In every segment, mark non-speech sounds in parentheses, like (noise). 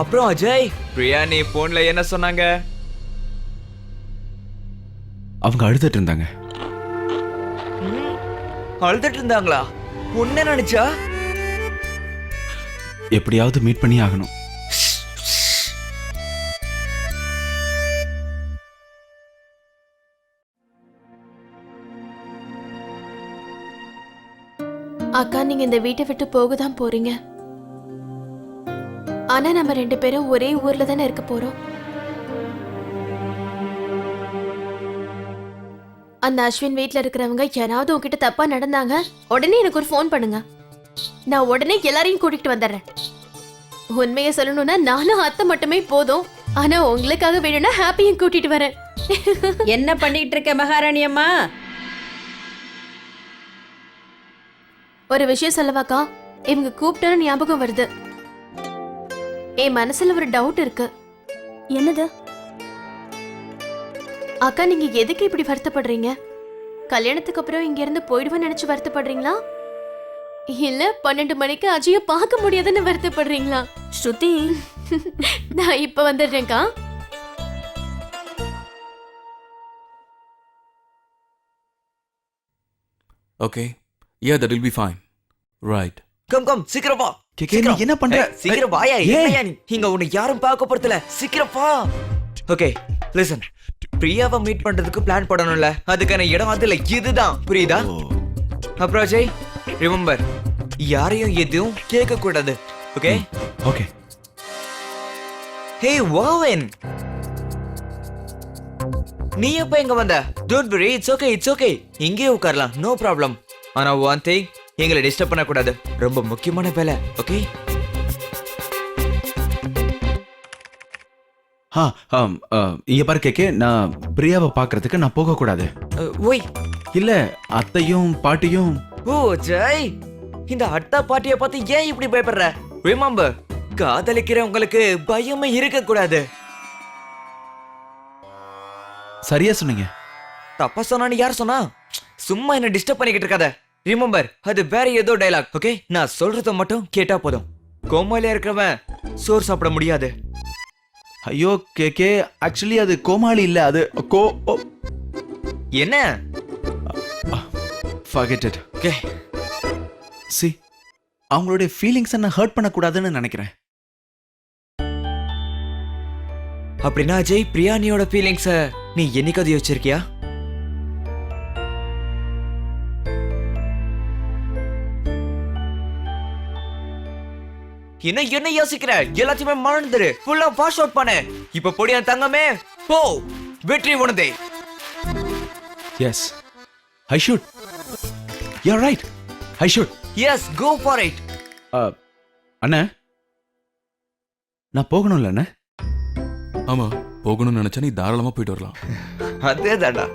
அப்புறம் அஜய்? பிரியா நீ போன்ல என்ன சொன்னாங்க? அவங்க அழுதுட்டு இருந்தாங்க. அழுதுட்டு இருந்தாங்களா? உன்ன நினைச்சா? எப்படியாவது மீட் பண்ணி ஆகணும். அக்கா நீங்க இந்த வீட்டை விட்டு போக தான் போறீங்க. ஆனா நம்ம ரெண்டு பேரும் ஒரே ஊர்ல தானே இருக்க போறோம். அந்த அஸ்வின் வீட்ல இருக்கிறவங்க யாராவது உன்கிட்ட தப்பா நடந்தாங்க உடனே எனக்கு ஒரு ஃபோன் பண்ணுங்க. நான் உடனே எல்லாரையும் கூட்டிட்டு வந்துடுறேன். உண்மையை சொல்லணும்னா நானும் அத்தை மட்டுமே போதும். ஆனா உங்களுக்காக வேணும்னா ஹாப்பியும் கூட்டிட்டு வரேன். என்ன பண்ணிட்டு இருக்க மகாராணி அம்மா? ஒரு விஷயம் சொல்லவாக்கா இவங்க கூப்பிட்டோன்னு ஞாபகம் வருது. என் மனசுல ஒரு டவுட் இருக்கு. என்னது? அக்கா நீங்க எதுக்கு இப்படி வருத்தப்படுறீங்க? கல்யாணத்துக்கு அப்புறம் இங்க இருந்து போயிடுவேன்னு நினைச்சு வருத்தப்படுறீங்களா? இல்ல பன்னெண்டு மணிக்கு அஜய பார்க்க முடியாதுன்னு வருத்தப்படுறீங்களா? ஸ்ருதி. (laughs) நான் இப்ப வந்துடுறேன்க்கா. Okay. Yeah, that will be fine. Right. Come come சீக்கிரம் வா. கே, கே, நீ என்ன பண்ற? சீக்கிரம் வாயா ஏன்? என்னையா நீ? இங்க உன்னை யாரும் பார்க்க போறதில்ல சீக்கிரம் வா. ஓகே லிசன் பிரியாவை மீட் பண்றதுக்கு பிளான் பண்ணணும்ல அதுக்கான இடம் அதுல இதுதான். புரியுதா? அப்புறம் அஜய் ரிமெம்பர் யாரையும் எதுவும் கேட்க கூடாது ஓகே ஓகே. ஹே வாவன் நீ எப்ப எங்க வந்த? Don't worry it's okay it's okay இங்கேயே உட்காரலாம் நோ ப்ராப்ளம் ஆனா ஒன் திங் எங்களை டிஸ்டர்ப் பண்ணக்கூடாது. ரொம்ப முக்கியமான வேலை ஓகே ஆ ஆம், இங்க பாரு கேக்கே நான் பிரியாவை பார்க்கறதுக்கு நான் போக கூடாது ஒய் இல்ல அத்தையும் பாட்டியும். ஓ ஜெய். இந்த அட்டா பாட்டிய பார்த்து ஏன் இப்படி பயப்படுற? ரிமெம்பர் காதலிக்கிறவங்களுக்கு பயமே இருக்க கூடாது சரியா சொன்னீங்க. தப்பா சொன்னான்னு யார் சொன்னா? சும்மா என்ன டிஸ்டர்ப் பண்ணிக்கிட்டு இருக்காத. ரிமெம்பர் அது வேற ஏதோ டைலாக் ஓகே நான் சொல்றத மட்டும் கேட்டா போதும். கோமாளியா இருக்கிறவன் சோறு சாப்பிட முடியாது. ஐயோ கேக்கே ஆக்சுவலி அது கோமாளி இல்ல அது கோ என்ன? ஃபர்கெட் இட் ஓகே சி அவங்களுடைய ஃபீலிங்ஸை நான் ஹர்ட் பண்ணக்கூடாதுன்னு நினைக்கிறேன். அப்படின்னா அஜய் பிரியாணியோட ஃபீலிங்ஸ நீ என்னைக்காவது யோசிச்சிருக்கியா? என்ன என்ன யோசிக்கிற எல்லாத்தையுமே மறந்துரு ஃபுல்லா வாஷ் அவுட் பண்ணு. இப்ப பொடியா தங்கமே போ. வெற்றி உனதே. Yes I should you right I should yes go for it அண்ணா. நான் போகணும்ல அண்ணா? ஆமா போகணும்னு நினைச்சா நீ தாராளமா போயிட்டு வரலாம். அதே தாண்டா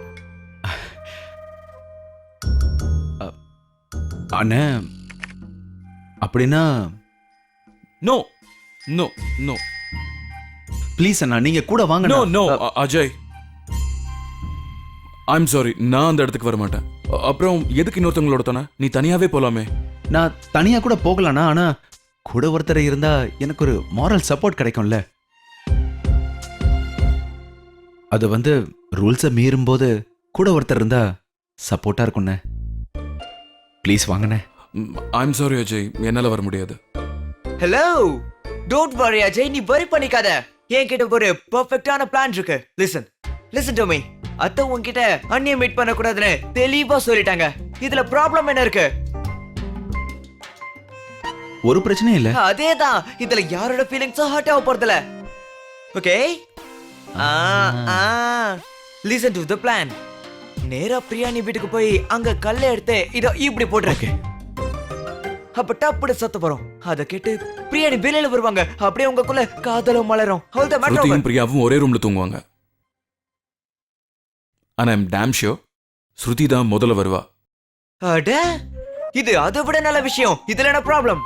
அண்ணா. அப்படின்னா நோ நோ நோ ப்ளீஸ் அண்ணா நீங்க கூட வாங்க no. No Ajay. I'm sorry நான் அந்த இடத்துக்கு வர மாட்டேன் அப்புறம் எதுக்கு இன்னொருத்தவங்களோட தானே நீ தனியாவே போலாமே. நான் தனியா கூட போகலண்ணா ஆனா கூட ஒருத்தர் இருந்தா எனக்கு ஒரு மாரல் சப்போர்ட் கிடைக்கும்ல. அது வந்து ரூல்ஸை மீறும் போது கூட ஒருத்தர் இருந்தா சப்போர்ட்டா இருக்கும்ண்ணே. ப்ளீஸ் வாங்கண்ணே. I'm sorry Ajay. என்னால வர முடியாது. ஹலோ டோன்ட் வரி அஜய் நீ வரி பண்ணிக்காத. என்கிட்ட ஒரு பெர்ஃபெக்ட்டான பிளான் இருக்கு. லிசன் லிசன் டு மீ அத்தை உன்கிட்ட அண்ணியை மீட் பண்ண கூடாதுன்னு தெளிவா சொல்லிட்டாங்க. இதுல ப்ராப்ளம் என்ன இருக்கு? ஒரு பிரச்சனையும் இல்ல. அதேதான். இதுல யாரோட ஃபீலிங்ஸும் ஹர்ட் ஆக போறதில்ல. ஓகே ஆ ஆ. லிசன் டு தி பிளான் நேரா பிரியாணி வீட்டுக்கு போய் அங்க கல்லை எடுத்து இதோ இப்படி போட்டுருக்கு. ஓகே அப்ப டப்புடு சத்து வரும். அத கேட்டு பிரியாணி வெளியில வருவாங்க. அப்படியே உங்களுக்குள்ள காதலும் மலரும். அவ்வளவுதான் matter over. ஸ்ருதியும் பிரியாவும் ஒரே ரூம்ல தூங்குவாங்க. ஆனா ஐம் டேம் ஷியோர் ஸ்ருதி தான் முதல்ல வருவா. அட இது அதை விட நல்ல விஷயம். இதுல என்ன ப்ராப்ளம்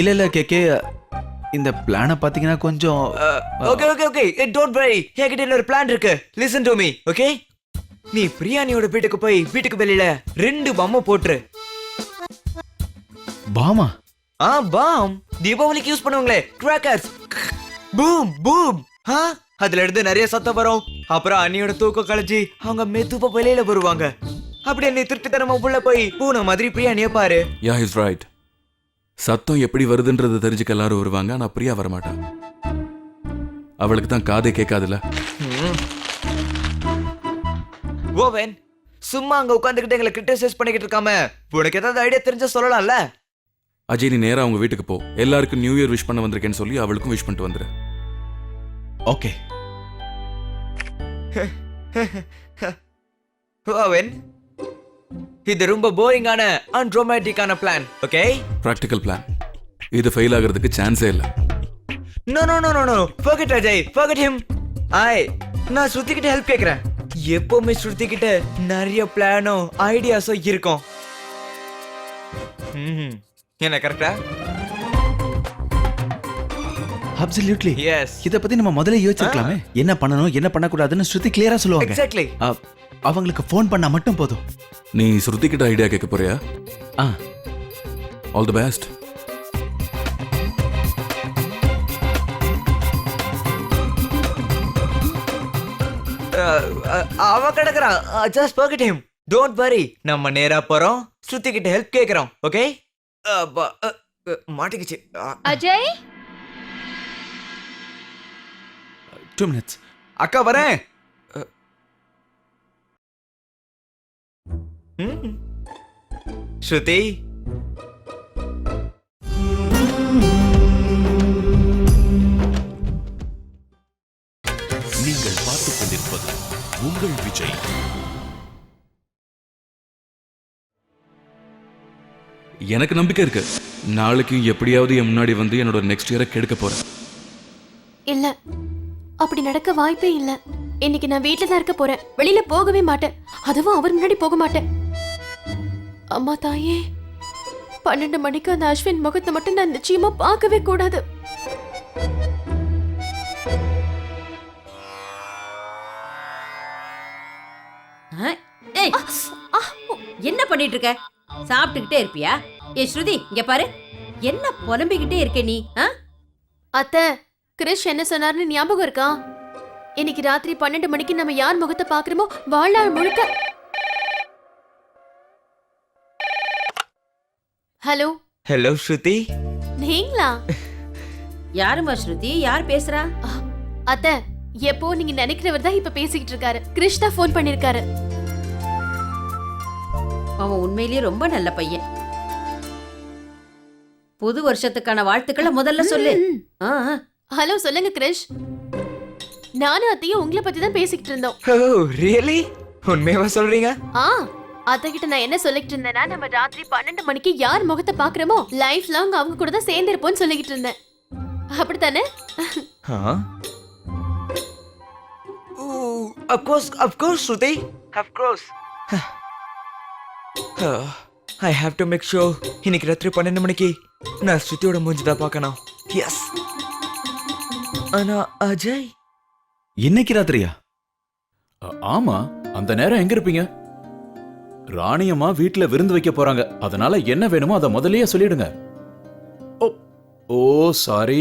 இல்ல இல்ல கேக்கே இந்த பிளானை பாத்தீங்கன்னா கொஞ்சம் okay okay okay don't worry என்கிட்ட இன்னொரு பிளான் இருக்கு. லிசன் டு மீ ஓகே நீ பிரியாணியோட வீட்டுக்கு போய் வீட்டுக்கு வெளியில ரெண்டு பொம்மை போட்டுரு. பாமா. ஆ பாம். தீபாவளிக்கு யூஸ் பண்ணுவாங்களே கிராக்கர்ஸ் பூம் பூம். ஆ அதுல இருந்து நிறைய சத்தம் வரும். அப்புறம் அண்ணியோட தூக்கம் கழிச்சு அவங்க மெதுவா வெளியில வருவாங்க. அப்படியே நீ திருட்டுத்தனமா உள்ள போய் பூனை மாதிரி பிரியாணிய பாரு. யா இஸ் ரைட் சத்தம் எப்படி வருதுன்றது தெரிஞ்சுக்க எல்லாரும் வருவாங்க ஆனா பிரியா வரமாட்டா. அவளுக்கு தான் காதே கேட்காதுல்ல ஓவன் சும்மா அங்க உட்காந்துக்கிட்டு எங்களை கிரிட்டிசைஸ் பண்ணிக்கிட்டு இருக்காம உனக்கு ஏதாவது ஐடியா தெரிஞ்சா சொல்லலாம்ல? அஜய் நீ நேரா அவங்க வீட்டுக்கு போ. எல்லாருக்கும் நியூ இயர் விஷ் பண்ண வந்திருக்கேன்னு சொல்லி அவளுக்கும் விஷ் பண்ணிட்டு வந்துரு. ஓகே. (laughs) ஓவன் இது ரொம்ப போரிங்கான அண்ட் ரொமான்டிக்கான பிளான் ஓகே ப்ராக்டிக்கல் பிளான் இது ஃபெயில் ஆகிறதுக்கு சான்ஸே இல்லை. No no no no no forget Ajay forget him I நான் ஸ்ருதி கிட்ட ஹெல்ப் கேக்குறேன். எப்பவுமே ஸ்ருதி கிட்ட நிறைய பிளானும் ஐடியாஸும் இருக்கும். ம்ஹும். என்ன கரெக்டா அப்சல்யூட்லி எஸ் இத பத்தி நம்ம முதல்ல யோசிச்சிருக்கலாமே. என்ன பண்ணணும் என்ன பண்ணக்கூடாதுன்னு ஸ்ருதி கிளியரா சொல்லுவாங்க. எக்ஸாக்ட்லி அவங்களுக்கு ஃபோன் பண்ணா மட்டும் போதும். நீ ஸ்ருதி கிட்ட ஐடியா கேட்க போறியா? ஆ. ஆல் தி பெஸ்ட் அவ கிடக்குறான். Just forget him don't worry நம்ம நேரா போறோம். ஸ்ருதி கிட்ட ஹெல்ப் கேக்குறோம் ஓகே மாட்டிக்கிச்சு. ஆ, அஜய்? டூ மினிட்ஸ் அக்கா வரேன். ம். ஸ்ருதி? நீங்கள் பார்த்துக் கொண்டிருப்பது உங்கள் விஜய். எனக்கு நம்பிக்கை இருக்கு. நாளைக்கு எப்படியாவது என் முன்னாடி வந்து என்னோட நெக்ஸ்ட் இயரை கெடுக்க போறேன். இல்ல. அப்படி நடக்க வாய்ப்பே இல்ல. இன்னைக்கு நான் வீட்ல தான் இருக்க போறேன். வெளியில போகவே மாட்டேன். அதுவும் அவர் முன்னாடி போக மாட்டேன். அம்மா தாயே. பன்னெண்டு மணிக்கு அந்த அஸ்வின் முகத்தை மட்டும் நான் நிச்சயமா பார்க்கவே கூடாது. என்ன பண்ணிட்டு இருக்க? சாப்பிட்டுக்கிட்டே இருப்பியா? ஏ ஸ்ருதி இங்க பாரு. என்ன புலம்பிக்கிட்டே இருக்க நீ? அத்தை கிரிஷ் என்ன சொன்னார்னு ஞாபகம் இருக்கா? இன்னைக்கு ராத்திரி பன்னெண்டு மணிக்கு நம்ம யார் முகத்தை பாக்குறோமோ வாழ்நாள் முழுக்க. ஹலோ? ஹலோ ஸ்ருதி. நீங்களா? யாரும்மா ஸ்ருதி? யார் பேசுறா? அத்தை எப்போ நீங்க நினைக்கிறவர் தான் இப்ப பேசிக்கிட்டு இருக்காரு. கிரிஷ் தான் ஃபோன் பண்ணிருக்காரு. அவன் உண்மையிலேயே ரொம்ப நல்ல பையன். புது வருஷத்துக்கான வாழ்த்துக்களை முதல்ல சொல்லு. ஹலோ சொல்லுங்க கிரிஷ். நானும் அத்தையும் உங்களை பத்தி தான் பேசிக்கிட்டு இருந்தோம். ஓ ரியலி உண்மையாவா சொல்றீங்க? ஆ அத்தை கிட்ட நான் என்ன சொல்லிக்கிட்டு இருந்தேன்னா நம்ம ராத்திரி பன்னெண்டு மணிக்கு யார் முகத்தை பாக்குறோமோ லைஃப் லாங் அவங்க கூட தான் சேர்ந்து இருப்போம்னு சொல்லிக்கிட்டு இருந்தேன். அப்படித்தானே? Huh? Ooh, of course, of I have to make sure. இன்னைக்கு ராத்திரி பன்னெண்டு மணிக்கு நான் ஸ்ருதியோட மூஞ்சி தான் பார்க்கணும். எஸ் ஆனா அஜய்? இன்னைக்கு ராத்திரியா? ஆமா. அந்த நேரம் எங்க இருப்பீங்க? ராணியம்மா வீட்ல விருந்து வைக்க போறாங்க. அதனால என்ன வேணுமோ அதை முதல்லயே சொல்லிடுங்க. ஓ ஓ சாரி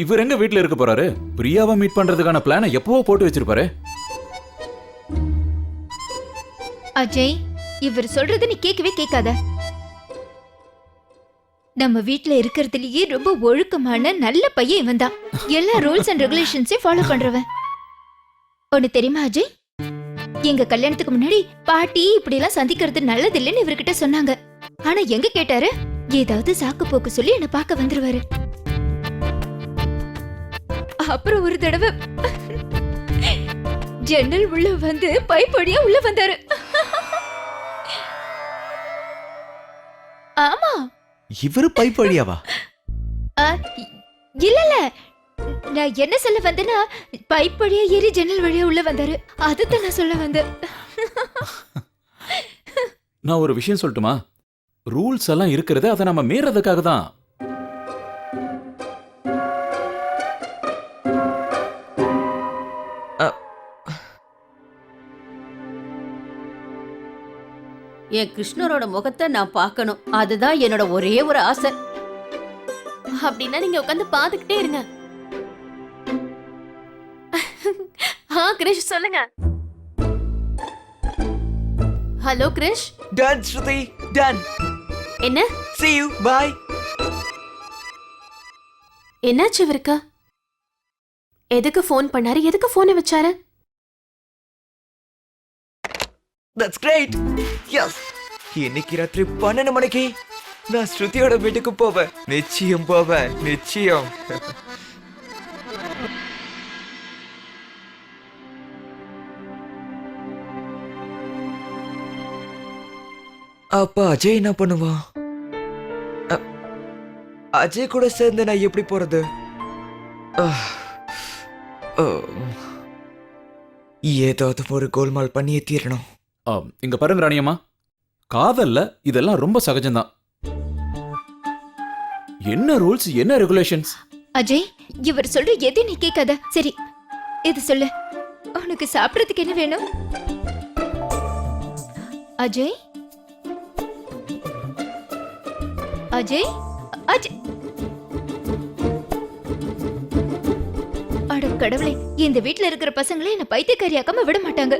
இவர் எங்க வீட்ல இருக்க போறாரு? பிரியாவை மீட் பண்றதுக்கான பிளானை எப்பவோ போட்டு வச்சிருப்பாரு. அஜய் இவர் சொல்றது நீ கேட்கவே கேட்காத நம்ம வீட்ல இருக்கிறதுலயே ரொம்ப ஒழுக்கமான நல்ல பையன் இவன் தான் எல்லா ரூல்ஸ் அண்ட் ரெகுலேஷன்ஸையும் ஃபாலோ பண்றவன். ஒன்னு தெரியுமா அஜய்? எங்க கல்யாணத்துக்கு முன்னாடி பாட்டி இப்படி எல்லாம் சந்திக்கிறது நல்லதில்லைன்னு இவர்கிட்ட சொன்னாங்க. ஆனா எங்க கேட்டாரு? ஏதாவது சாக்கு போக்கு சொல்லி என்ன பார்க்க வந்துருவாரு. அப்புறம் ஒரு தடவை ஜன்னல் உள்ள வந்து பைப்படியா உள்ள வந்தாரு. ஆமா. இவரு பைப் வழியாவா? இல்ல இல்ல நான் என்ன சொல்ல வந்தேன்னா பைப் வழியா ஏறி ஜன்னல் வழியா உள்ள வந்தாரு. அதுதான் நான் சொல்ல வந்தேன். நான் ஒரு விஷயம் சொல்லட்டுமா? ரூல்ஸ் எல்லாம் இருக்கிறது அதை நம்ம மீறதுக்காக தான் என் கிருஷ்ணரோட முகத்தை நான் பார்க்கணும். அதுதான் என்னோட ஒரே ஒரு ஆசை. அப்படின்னா நீங்க உட்காந்து பாத்துக்கிட்டே இருங்க. ஆ கிரிஷ் சொல்லுங்க. Hello Krish? Done Shruti done என்ன? See you bye. என்னாச்சு இவருக்கு எதுக்கு ஃபோன் பண்ணாரு? எதுக்கு போனை வச்சாரு? தட்ஸ் கிரேட் எஸ் இன்னைக்கு ராத்திரி பன்னெண்டு மணிக்கு நான் ஸ்ருதியோட வீட்டுக்கு போவேன். நிச்சயம் போவேன். நிச்சயம். அப்பா அஜய் என்ன பண்ணுவான் அஜய் கூட சேர்ந்து நான் எப்படி போறது? அஹ். ஓ. ஏதாவது ஒரு கோல்மால் பண்ணியே தீரணும். இங்க பாருங்க ராணியம்மா காதல்ல இதெல்லாம் ரொம்ப சகஜம்தான். என்ன ரூல்ஸ் என்ன ரெகுலேஷன்ஸ்? அஜய் இவர் சொல்ற எது நீ கேட்காத? சரி இது சொல்லு. உனக்கு சாப்பிடறதுக்கு என்ன வேணும்? அஜய்? அஜய்? அஜய் அட கடவுளே இந்த வீட்ல இருக்கிற பசங்களே என்ன பைத்தியக்காரியாக்காம விட மாட்டாங்க.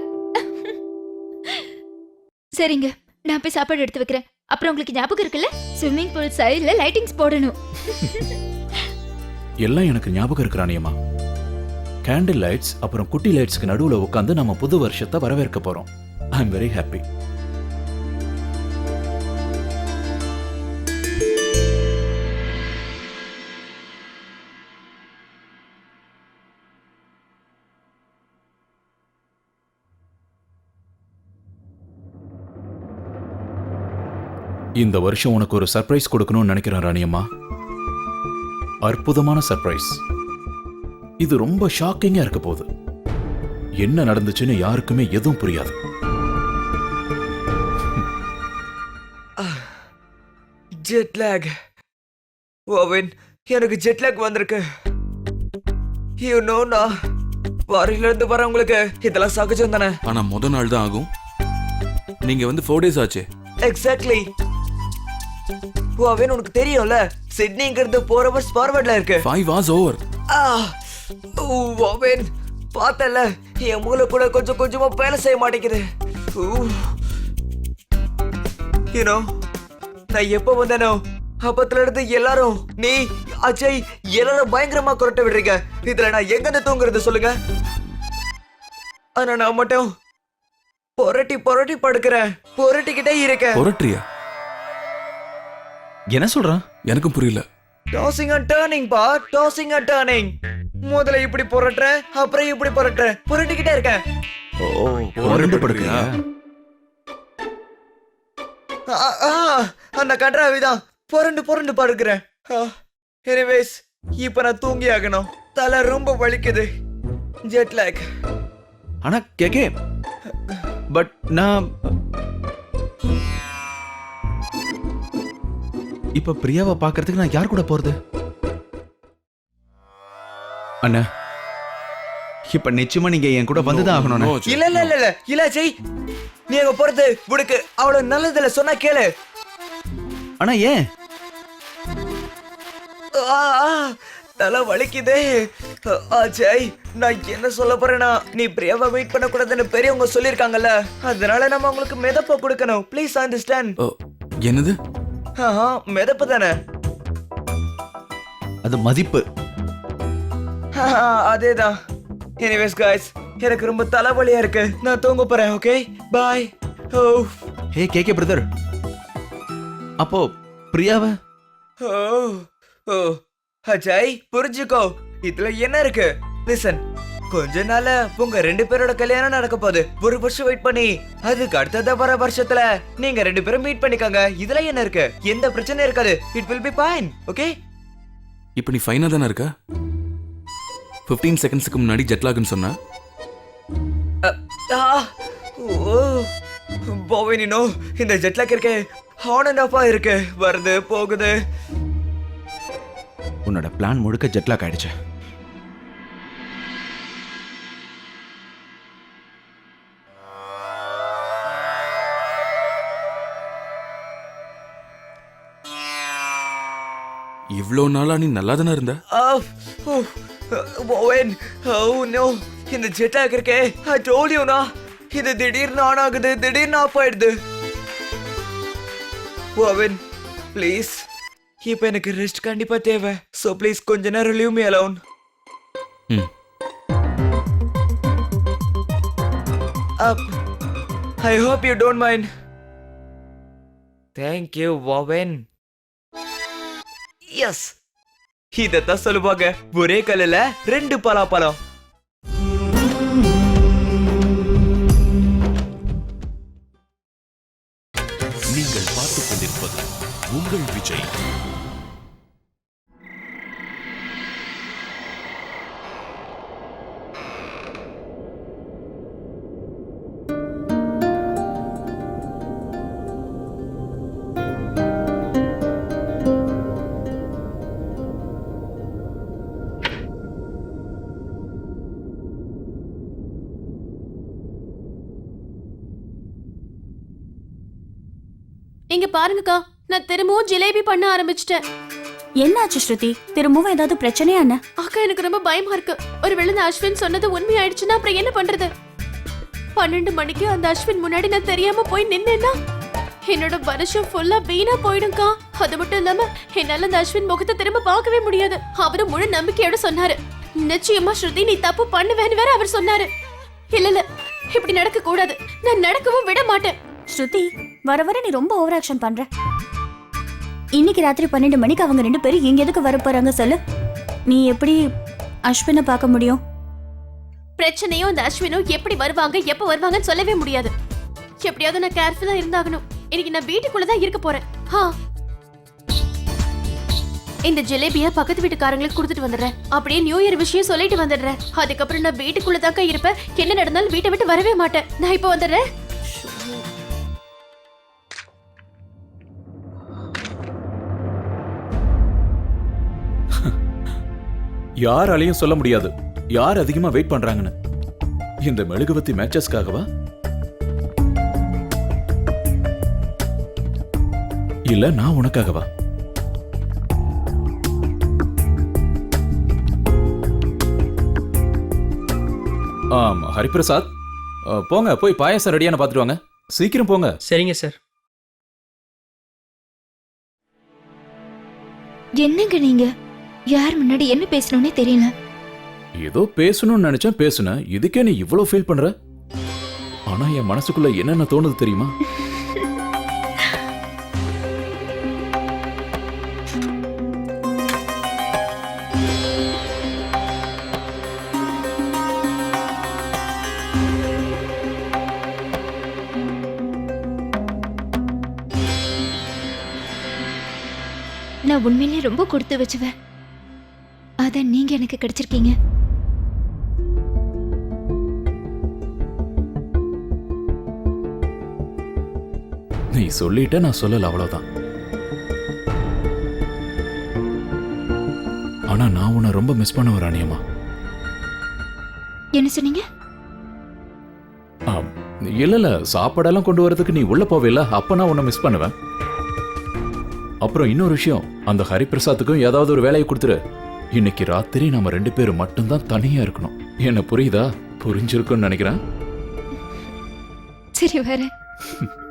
சரிங்க நான் போய் சாப்பாடு எடுத்து வைக்கிறேன். அப்புறம் உங்களுக்கு ஞாபகம் இருக்குல்ல? ஸ்விம்மிங் பூல் சைடுல லைட்டிங்ஸ் போடணும். (laughs) எல்லாம் எனக்கு ஞாபகம் இருக்கிறானியம்மா கேண்டில் லைட்ஸ் அப்புறம் குட்டி லைட்ஸ்க்கு நடுவுல உட்காந்து நம்ம புது வருஷத்தை வரவேற்க போறோம். ஐ எம் வெரி ஹாப்பி இந்த வருஷம் உனக்கு ஒரு சர்ப்ரைஸ் கொடுக்கணும்னு நினைக்கிறேன் ராணியம்மா அற்புதமான சர்ப்ரைஸ் இது ரொம்ப ஷாக்கிங்கா இருக்க போகுது. என்ன நடந்துச்சுன்னு யாருக்குமே எதுவும் புரியாது. ஜெட் லேக் ஓவின் எனக்கு ஜெட் லேக் வந்திருக்கு. யூ நோ நான் ஃபாரின்ல இருந்து வரவங்களுக்கு இதெல்லாம் சகஜம் தானே? ஆனா முத நாள் தான் ஆகும். நீங்க வந்து ஃபோர் டேஸ் ஆச்சே. எக்ஸாக்ட்லி ஓவின் உனக்கு தெரியும்ல? சிட்னிங்கிறது ஃபோர் ஹவர்ஸ் ஃபார்வர்ட்ல இருக்கு. ஃபைவ் hours ஓவர் ஆ ஓவின் பார்த்தல என் மூளை கூட கொஞ்சம் கொஞ்சமா வேலை செய்ய மாட்டேங்குது. யூனோ நான் எப்போ வந்தேனோ அப்பத்துல இருந்து எல்லாரும் நீ அஜய் எல்லாரும் பயங்கரமா குரட்ட விடுறீங்க. இதுல நான் எங்க தூங்குறது சொல்லுங்க? ஆனா நான் மட்டும் புரட்டி புரட்டி படுக்கிறேன். புரட்டிக்கிட்டே இருக்கேன். புரட்ரியா என்ன சொல்றான் எனக்கும் புரியல. டாசிங் அண்ட் டர்னிங் பா டாசிங் அண்ட் டர்னிங் முதல்ல இப்படி புரட்டுறேன் அப்புறம் இப்படி புரட்டுறேன் புரட்டிக்கிட்டே இருக்கேன். ஓ புரண்டு ஆ, அந்த கன்றாவிதான் புரண்டு புரண்டு படுக்கிறேன். எனிவேஸ் இப்ப நான் தூங்கி ஆகணும். தலை ரொம்ப வலிக்குது. ஜெட் லேக் ஆனா கேக்கே. பட் நான் இப்ப பிரியாவை பார்க்கறதுக்கு நான் யார் கூட போறது? அண்ணா இப்ப நிச்சயமா நீங்க என் கூட வந்துதான் ஆகணும் இல்ல இல்ல இல்ல இல்ல இல்ல ஜெய் நீ அங்க போறது உனக்கு அவ்வளவு நல்லதில்ல சொன்னா கேளு. ஆனா ஏன்? ஆ, ஆ, தலை வலிக்குதே. ஆ, ஜெய் நான் என்ன சொல்ல போறேன்னா நீ பிரியாவை வெயிட் பண்ண கூடாதுன்னு பெரியவங்க சொல்லிருக்காங்கல்ல அதனால நம்ம அவங்களுக்கு மிதப்ப கொடுக்கணும். ப்ளீஸ் அண்டர்ஸ்டாண்ட் என்னது? மிதப்பு தானே? அது மதிப்பு. அதேதான். எனிவேஸ் காய்ஸ் எனக்கு ரொம்ப தலைவலியா இருக்கு. நான் தூங்க போறேன் ஓகே பாய் ஓ ஹே கேக்கே பிரதர் அப்போ பிரியாவை? ஓ ஓ அஜய் புரிஞ்சுக்கோ. இதுல என்ன இருக்கு? லிசன் கொஞ்ச நாள்ல உங்க ரெண்டு பேரோட கல்யாணம் நடக்க போகுது. ஒரு வருஷம் வெயிட் பண்ணி. அதுக்கு அடுத்தத வர வருஷத்துல நீங்க ரெண்டு பேரும் மீட் பண்ணிக்கோங்க. இதுல என்ன இருக்கு? எந்த பிரச்சனையும் இருக்காது. It will be fine okay இப்போ நீ ஃபைனாக தானே இருக்க? ஃபிஃப்டீன் செகண்ட்ஸுக்கு முன்னாடி ஜெட்லாகுன்னு சொன்ன. ஓ போவே நீனோ. இந்த ஜெட்லாக் இருக்கே ஆன் அண்ட் ஆஃபா இருக்கு. வருது போகுது. உன்னோட பிளான் முழுக்க ஜெட்லாக் ஆயிடுச்சு. இவ்வளோ நாளா நீ நல்லா தானே இருந்த? ஓவன் ஓ நோ இந்த ஜெட்டாக் இருக்கே ஐ டோல்ட் யூ இது திடீர்னு ஆன் ஆகுது திடீர்னு ஆஃப் ஆயிடுது. ஓவன் ப்ளீஸ் இப்போ எனக்கு ரெஸ்ட் கண்டிப்பா தேவை. ஸோ ப்ளீஸ் கொஞ்ச நேரம் leave me. Alone up I hope you don't mind thank you Owen. Yes இதத்தான் சொல்லுவாங்க. ஒரே கல்லுல ரெண்டு பலாப்பழம். இங்க பாருங்கக்கா நான் திரும்பவும் ஜிலேபி பண்ண ஆரம்பிச்சிட்டேன். என்னாச்சு ஸ்ருதி? திரும்பவும் ஏதாவது பிரச்சனையா என்ன? அக்கா எனக்கு ரொம்ப பயமா இருக்கு. ஒருவேளை இந்த அஸ்வின் சொன்னது உண்மையாயிடுச்சுன்னா அப்புறம் என்ன பண்றது? பன்னெண்டு மணிக்கு அந்த அஸ்வின் முன்னாடி நான் தெரியாம போய் நின்னேன்னா என்னோட வருஷம் ஃபுல்லா வீணா போயிடும்க்கா. அது மட்டும் இல்லாம என்னால அந்த அஸ்வின் முகத்தை திரும்ப பார்க்கவே முடியாது. அவரு முழு நம்பிக்கையோட சொன்னாரு. நிச்சயமா ஸ்ருதி நீ தப்பு பண்ணுவேன்னு வேற அவர் சொன்னாரு. இல்ல இல்ல இப்படி நடக்க கூடாது நான் நடக்கவும் விட மாட்டேன். ஸ்ருதி வர வர நீ ரொம்ப ஓவர் ஆக்ஷன் பண்ற. இன்னைக்கு ராத்திரி பன்னெண்டு மணிக்கு அவங்க ரெண்டு பேரும் இங்க எதுக்கு வர போறாங்க சொல்லு. நீ எப்படி அஸ்வினை பார்க்க முடியும்? பிரச்சனையும் இந்த அஸ்வினும் எப்படி வருவாங்க எப்ப வருவாங்கன்னு சொல்லவே முடியாது. எப்படியாவது நான் கேர்ஃபுல்லா இருந்தாகணும். இன்னைக்கு நான் வீட்டுக்குள்ள தான் இருக்க போறேன். ஹா. இந்த ஜிலேபிய பக்கத்து வீட்டுக்காரங்களுக்கு கொடுத்துட்டு வந்துடுறேன். அப்படியே நியூ இயர் விஷயம் சொல்லிட்டு வந்துடுறேன். அதுக்கப்புறம் நான் வீட்டுக்குள்ளதாக்கா இருப்பேன். என்ன நடந்தாலும் வீட்டை விட்டு வரவே மாட்டேன். நான் இப்போ வந்துடுறேன். யாராலையும் சொல்ல முடியாது. யார் அதிகமா வெயிட் பண்றாங்கன்னு? இந்த மெழுகுவத்தி மேட்சஸ்க்காகவா இல்ல நான் உனக்காகவா? ஆம் ஹரிபிரசாத். போங்க போய் பாயாசம் ரெடியான பார்த்துட்டு வாங்க. சீக்கிரம் போங்க. சரிங்க சார் என்னங்க நீங்க? யார் முன்னாடி என்ன பேசணும்னே தெரியல. ஏதோ பேசணும்னு நினைச்சேன் பேசுனேன். இதுக்கே நீ இவ்வளவு ஃபீல் பண்ற? ஆனா என் மனசுக்குள்ள என்னென்ன தோணுது தெரியுமா? நான் உண்மையிலேயே ரொம்ப கொடுத்து வச்சுவேன். அத நீங்க எனக்கு கிடைச்சிருக்கீங்க. நீ சொல்லிட்ட நான் சொல்லல அவ்வளவுதான். ஆனா நான் உன்னை ரொம்ப மிஸ் பண்ண ராணியம்மா என்ன சொன்னீங்க? இல்ல இல்ல சாப்பாடெல்லாம் கொண்டு வரதுக்கு நீ உள்ள போவில்ல அப்ப நான் உன்னை மிஸ் பண்ணுவேன். அப்புறம் இன்னொரு விஷயம் அந்த ஹரிபிரசாத்துக்கும் ஏதாவது ஒரு வேலையை கொடுத்துரு. இன்னைக்கு ராத்திரி நாம ரெண்டு பேரும் மட்டும்தான் தனியா இருக்கணும். என்ன புரியுதா? புரிஞ்சிருக்கும்னு நினைக்கிறேன். சரி வரேன். (laughs)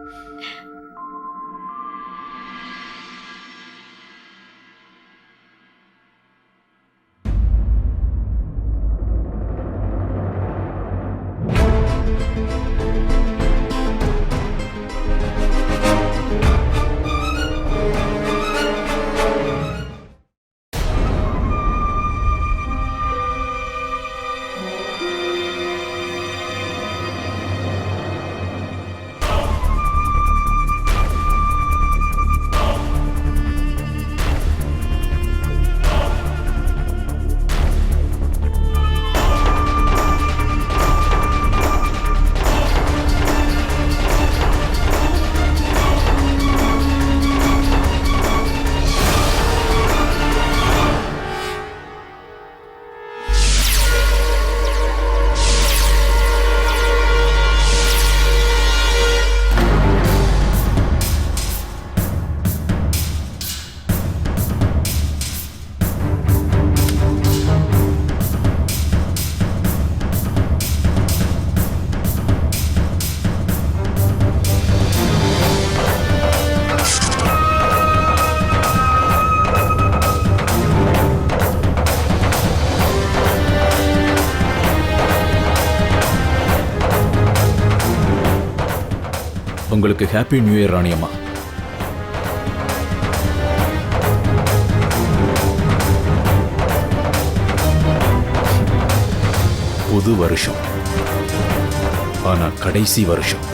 உங்களுக்கு ஹாப்பி நியூ இயர் ராணியம்மா புது வருஷம். ஆனா கடைசி வருஷம்.